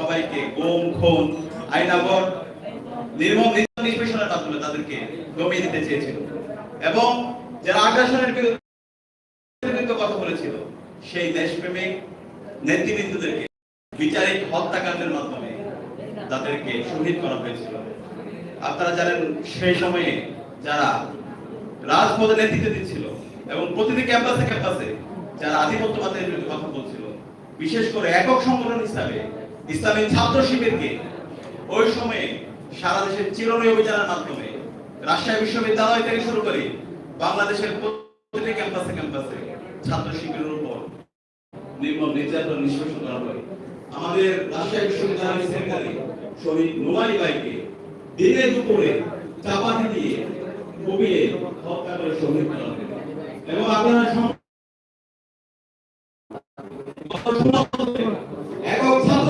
সবাইকে গুম, খুন, আইনাগর, নির্মম নিষ্পেষণের মাধ্যমে তাদেরকে দমিয়ে দিতে চেয়েছিল। এবং যারা আগ্রাসনের বিরুদ্ধে কথা বলেছিল, সেই দেশপ্রেমিক নেতৃবৃন্দদেরকে বিচারিক হত্যাকাণ্ডের মাধ্যমে তাদেরকে শহীদ করা হয়েছিল। আপনারা জানেন, সেই সময়ে যারা রাজপথে নেতৃত্ব দিচ্ছিল এবং প্রতিটি ক্যাম্পাসে ক্যাম্পাসে যারা আধিপত্যবাদের বিরুদ্ধে কথা বলছিল, বিশেষ করে একক সংগঠন হিসাবে ইসলামী ছাত্র শিবিরকে ওই সময়ে সারা দেশের চিরনী অভিযানের মাধ্যমে রাজশাহী বিশ্ববিদ্যালয় থেকে শুরু করে বাংলাদেশের প্রতিটি ক্যাম্পাসে ক্যাম্পাসে ছাত্র শিবিরের উপর নির্মম নির্যাতন নিষ্পেষণ করা হয়। আমাদের রাজশাহী বিশ্ববিদ্যালয়ের সেক্রেটারি শহীদ নোমানি ভাইকে দিনে দুপুরে চাপাতি দিয়ে কুপিয়ে হত্যা করে শহীদ করা হয়। এবং আপনারা একক ছাত্র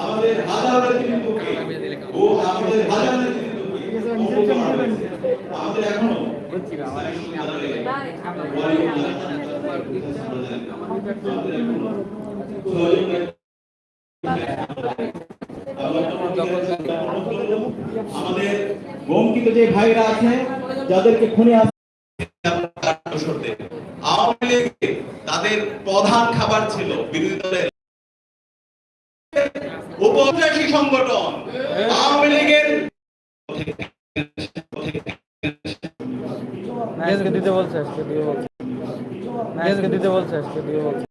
আমাদের ও আমাদের। আমাদের এখনও আমাদের বঙ্কিত যে ভাইরা আছে যাদেরকে খুনে আওয়ামী লীগ তাদের প্রধান খাবার ছিল বিরোধী দলের উপন্যাসী সংগঠন আওয়ামী লীগের দিতে বলছে, আজকে দিয়ে বলছে। আজকে দিতে বলছে, আজকে দিয়ে বলছে।